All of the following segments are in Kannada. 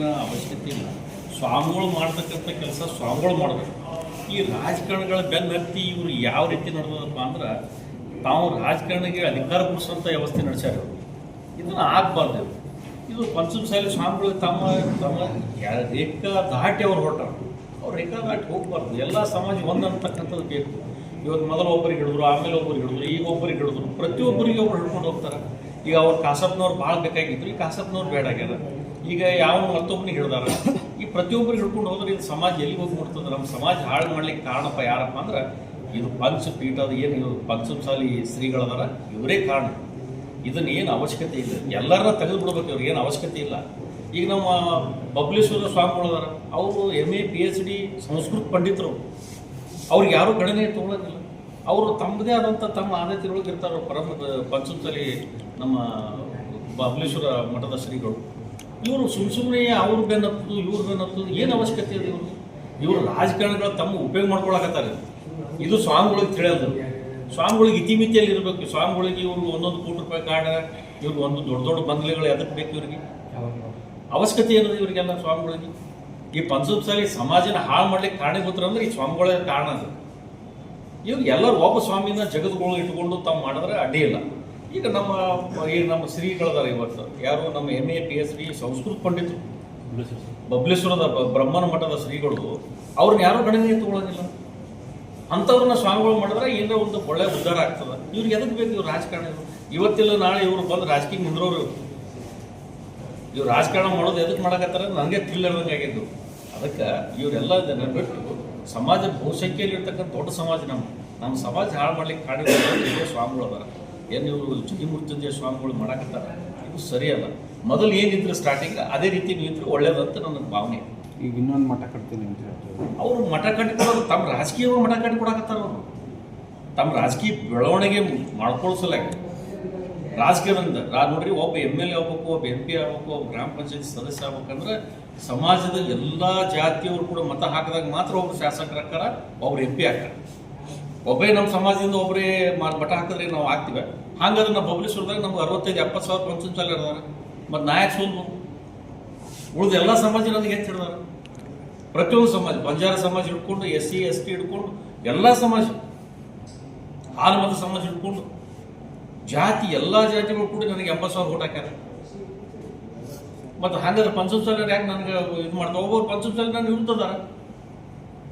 ಮಾಡಬೇಕೇನೋ ಅವಶ್ಯಕತೆ ಇಲ್ಲ. ಸ್ವಾಮಿಗಳು ಮಾಡ್ತಕ್ಕಂಥ ಕೆಲಸ ಸ್ವಾಮಿಗಳು ಮಾಡಬೇಕು. ಈ ರಾಜಕಾರಣಿಗಳ ಬೆನ್ನತ್ತಿ ಇವರು ಯಾವ ರೀತಿ ನಡೆದಪ್ಪ ಅಂದ್ರೆ ತಾವು ರಾಜಕಾರಣಿಗೆ ಅಧಿಕಾರ ಕೊಡಿಸುವಂಥ ವ್ಯವಸ್ಥೆ ನಡೆಸ್ಯಾರ. ಇದನ್ನು ಆಗಬಾರ್ದು ಇದು ಇದು ಪಂಚಮಸಾಲಿ ಸ್ವಾಮಿಗಳು ತಮ್ಮ ತಮ್ಮ ರೇಖ ದಾಟಿ ಅವ್ರು ಹೊರಟಾರ ಅವ್ರು ರೇಖಾ ದಾಟಿ ಹೋಗ್ಬಾರ್ದು. ಎಲ್ಲ ಸಮಾಜ ಒಂದಂತಕ್ಕಂಥದ್ದು ಬೇಕು. ಇವತ್ತು ಮೊದಲು ಒಬ್ಬರಿಗೆ ಹಿಡಿದ್ರು, ಆಮೇಲೆ ಒಬ್ಬರಿಗೆ ಹಿಡಿದ್ರು, ಈಗ ಒಬ್ಬರಿಗೆ ಹಿಡಿದ್ರು. ಪ್ರತಿಯೊಬ್ಬರಿಗೆ ಅವ್ರು ಹಿಡ್ಕೊಂಡು ಹೋಗ್ತಾರೆ. ಈಗ ಅವ್ರು ಕಾಸಪ್ನವ್ರು ಭಾಳ ಬೇಕಾಗಿದ್ರು. ಈ ಕಾಸಪ್ನವ್ರು ಬೇಡ ಆಗ್ಯಾರ ಈಗ ಯಾವ ಮತ್ತೊಬ್ಬನಿಗೆ ಹಿಡ್ದಾರ ಈ ಪ್ರತಿಯೊಬ್ಬರು ಹಿಡ್ಕೊಂಡು ಹೋದ್ರೆ ಇದು ಸಮಾಜ ಎಲ್ಲಿಗೆ ಹೋಗಿ ಮುಟ್ತದೆ? ನಮ್ಮ ಸಮಾಜ ಹಾಳು ಮಾಡ್ಲಿಕ್ಕೆ ಕಾರಣಪ್ಪ ಯಾರಪ್ಪ ಅಂದ್ರೆ, ಇದು ಪಂಚಪೀಠದ ಏನು ಇವರು ಪಂಚಮಸಾಲಿ ಶ್ರೀಗಳದಾರ, ಇವರೇ ಕಾರಣ. ಇದನ್ನ ಏನು ಅವಶ್ಯಕತೆ ಇಲ್ಲ. ಎಲ್ಲರನ್ನ ತೆಗೆದು ಬಿಡ್ಬೇಕು ಇವ್ರಿಗೆ ಏನು ಅವಶ್ಯಕತೆ ಇಲ್ಲ. ಈಗ ನಮ್ಮ ಬಬ್ಲೇಶ್ವರ ಸ್ವಾಮಿಗಳದಾರ, ಅವರು M A P H D Sanskrit ಪಂಡಿತರು. ಅವ್ರಿಗೆ ಯಾರೂ ಗಣನೆ ತೊಗೊಳೋದಿಲ್ಲ. ಅವರು ತಮ್ಮದೇ ಆದಂಥ ತಮ್ಮ ಆದ್ಯತೆಗಳೊಳಗೆ ಇರ್ತಾರೆ ಪರಮ ಪಂಚಮಸಾಲಿ ನಮ್ಮ ಬಬ್ಲೇಶ್ವರ ಮಠದ ಶ್ರೀಗಳು. ಇವರು ಸುಮ್ಮ ಸುಮ್ಮನೆ ಅವ್ರ ಬೆನ್ನತ್ತು ಇವ್ರ ಬೆನ್ನತ್ತು ಏನು ಅವಶ್ಯಕತೆ ಇದೆ ಇವರು ಇವರು ರಾಜಕಾರಣಿಗಳ ತಮ್ಮ ಉಪಯೋಗ ಮಾಡ್ಕೊಳಕತ್ತಾರೆ. ಇದು ಸ್ವಾಮಿಗಳಿಗೆ ತಿಳಿಯೋದು. ಸ್ವಾಮಿಗಳಿಗೆ ಇತಿಮಿತಿಯಲ್ಲಿ ಇರಬೇಕು. ಸ್ವಾಮಿಗಳಿಗೆ ಇವರು ಒಂದೊಂದು ಕೋಟಿ ರೂಪಾಯಿ ಕಾರಣ ಇವ್ರಿಗೆ ಒಂದು ದೊಡ್ಡ ದೊಡ್ಡ ಬಂಗ್ಲೆಗಳು ಎದಕ್ಕೆ ಬೇಕು ಇವರಿಗೆ? ಅವಶ್ಯಕತೆ ಏನದು ಇವರಿಗೆಲ್ಲ ಸ್ವಾಮಿಗಳಿಗೆ? ಈ ಪಂಚಮಸಾಲಿ ಸಮಾಜನ ಹಾಳು ಮಾಡ್ಲಿಕ್ಕೆ ಕಾರಣ ಗೊತ್ತಿರ ಅಂದ್ರೆ ಈ ಸ್ವಾಮಿಗಳೇ ಕಾರಣ ಅದು. ಇವ್ರು ಎಲ್ಲರೂ ಒಬ್ಬ ಸ್ವಾಮಿನ ಜಗದ್ಗಳು ಇಟ್ಕೊಂಡು ತಮ್ಮ ಮಾಡಿದ್ರೆ ಅಡ್ಡಿ ಇಲ್ಲ. ಈಗ ನಮ್ಮ ಈಗ ನಮ್ಮ ಶ್ರೀಗಳದಾರ ಇವತ್ತು. ಯಾರು ನಮ್ಮ M A P S D Sanskrit ಪಂಡಿತರು. ಬಬ್ಲೇಶ್ವರದ ಬ್ರಹ್ಮನ ಮಠದ ಶ್ರೀಗಳು, ಅವ್ರನ್ನ ಯಾರೂ ಗಣನೀಯ ತಗೊಳ್ಳೋದಿಲ್ಲ ಅಂಥವ್ರನ್ನ ಸ್ವಾಮಿಗಳು ಮಾಡಿದ್ರೆ ಏನೋ ಒಂದು ಒಳ್ಳೆ ಉದ್ಧಾರ ಆಗ್ತದೆ. ಇವ್ರಿಗೆ ಎದಕ್ಕೆ ಬೇಕು ಇವ್ರು ರಾಜಕಾರಣ ಇವತ್ತಿಲ್ಲ, ನಾಳೆ ಇವರು ಬಂದು ರಾಜಕೀಯ ನಿಂದ್ರೋರು ಇವ್ರು. ರಾಜಕಾರಣ ಮಾಡೋದು ಎದಕ್ಕೆ ಮಾಡಕತ್ತಾರ? ನನಗೆ ತಿಳಿದಂಗೆ ಆಗಿದ್ದು. ಅದಕ್ಕೆ ಇವರೆಲ್ಲ ಜನ ಬಿಟ್ಟು ಸಮಾಜ ಬಹುಸಂಖ್ಯೆಯಲ್ಲಿ ಇರ್ತಕ್ಕಂಥ ದೊಡ್ಡ ಸಮಾಜ ನಮ್ಮ. ನಮ್ಮ ಸಮಾಜ ಹಾಳು ಮಾಡ್ಲಿಕ್ಕೆ ಕಾಣಿದ ಸ್ವಾಮಿಗಳು ಅದಾರ ಏನು ಇವರು ಮೃತ್ಯುಂಜಯ ಸ್ವಾಮಿಗಳು ಮಾಡಕತ್ತಾರ? ಇದು ಸರಿಯಲ್ಲ. ಮೊದಲು ಏನಿದ್ರು ಸ್ಟಾರ್ಟಿಂಗ್ ಅದೇ ರೀತಿ ನೀವು ಇದ್ರೆ ಒಳ್ಳೇದಂತ ನನ್ನ ಭಾವನೆ. ಈಗ ಇನ್ನೊಂದು ಮಠ ಕಟ್ತೀನಿ ಅಂತ ಹೇಳ್ತಾರೆ ಅವರು ಮಠ ಕಟ್ಟಿಕೊಡೋದು ತಮ್ಮ ರಾಜಕೀಯ ಮಠ ಕಟ್ಟಿಕೊಡಕತ್ತಾರ ಅವರು. ತಮ್ಮ ರಾಜಕೀಯ ಬೆಳವಣಿಗೆ ಮಾಡ್ಕೊಳ್ಸಲಾಗ ರಾಜಕೀಯದಿಂದ ರಾ ನೋಡ್ರಿ ಒಬ್ಬ ಎಂ ಎಲ್ ಎ ಆಗ್ಬೇಕು ಒಬ್ಬ ಎಂ ಪಿ ಆಗ್ಬೇಕು ಒಬ್ಬ ಗ್ರಾಮ ಪಂಚಾಯತ್ ಸದಸ್ಯ ಆಗ್ಬೇಕಂದ್ರೆ ಸಮಾಜದ ಎಲ್ಲ ಜಾತಿಯವರು ಕೂಡ ಮತ ಹಾಕಿದಾಗ ಮಾತ್ರ ಒಬ್ರು ಶಾಸಕರಾಗ್ತಾರ ಒಬ್ರು ಎಂ ಪಿ ಆಗ್ತಾರೆ. ಒಬ್ಬರೇ ನಮ್ಮ ಸಮಾಜದಿಂದ ಒಬ್ಬರೇ ಮಠ ಹಾಕಿದ್ರೆ ನಾವು ಆಗ್ತೀವಿ. ಹಂಗಾದ್ರೆ ನಮ್ಮ ಬಬ್ಲೇಶ್ವರದಾಗ ನಮ್ಗೆ ಅರವತ್ತೈದು, ಎಪ್ಪತ್ತು ಸಾವಿರ ಪಂಚಾಯತ್ ಇದಾರೆ ಮತ್ತು ನಾಯಕ್ ಸೋಲ್ಬೋದು ಉಳಿದ ಎಲ್ಲ ಸಮಾಜ ನನಗೆ ಹೆಚ್ಚು ಹಿಡಿದಾರೆ. ಪ್ರತಿಯೊಂದು ಸಮಾಜ, ಬಂಜಾರ ಸಮಾಜ ಹಿಡ್ಕೊಂಡು, ಎಸ್ ಸಿ, ಎಸ್ ಟಿ ಹಿಡ್ಕೊಂಡು, ಎಲ್ಲ ಸಮಾಜ, ಹಾಲು ಮತ ಸಮಾಜ ಹಿಡ್ಕೊಂಡು, ಜಾತಿ, ಎಲ್ಲ ಜಾತಿಗಳು ಕೂಡ ನನಗೆ ಎಂಬತ್ತು ಸಾವಿರ ಓಟ್ ಹಾಕ್ಯಾರ. ಮತ್ತು ಹಂಗಾದ್ರೆ ಪಂಚಮಸಾಲ ಯಾಕೆ ನನಗೆ ಇದು ಮಾಡ್ತಾರೆ ಒಬ್ಬರು ಪಂಚಮಸಾಲ ನಾನು ಇರ್ತದಾರ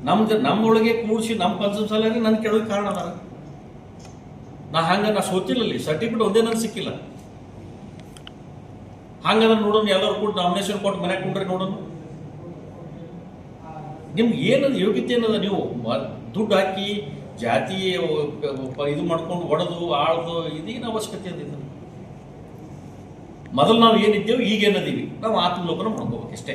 ನಮ್ದು ನಮ್ಮೊಳಗೆ ಕೂಡಿಸಿ ನಮ್ಮ ಪಂಚಮಸಾಲ ನನ್ನ ಕೆಳಗೆ ಕಾರಣ ಅದ. ನಾ ಹಂಗ ನಾ ಸೋತಿಲ್ಲ ಸರ್ಟಿಫಿಕೇಟ್ ಒಂದೇ ನನ್ ಸಿಕ್ಕಿಲ್ಲ. ಹಂಗಂದ್ರೆ ನೋಡೋಣ ಎಲ್ಲರೂ ಕೂಡ ನಾಮಿನೇಷನ್ ಕೊಟ್ಟು ಮನೆಗೆ ಕುಂಡ್ರೆ ನೋಡೋಣ ನಿಮ್ಗೆ ಏನದು ಯೋಗ್ಯತೆ ಏನದ ನೀವು? ದುಡ್ಡು ಹಾಕಿ, ಜಾತಿ ಇದು ಮಾಡ್ಕೊಂಡು ಹೊಡೆದು ಆಳ್ದು, ಇದೇನು ಅವಶ್ಯಕತೆ ಅದ ಮೊದಲು ನಾವು ಏನಿದ್ದೇವೆ ಈಗ ಏನದೀವಿ? ನಾವು ಆತ್ಮಲೋಕನ ಮಾಡ್ಕೋಬೇಕು ಇಷ್ಟೇ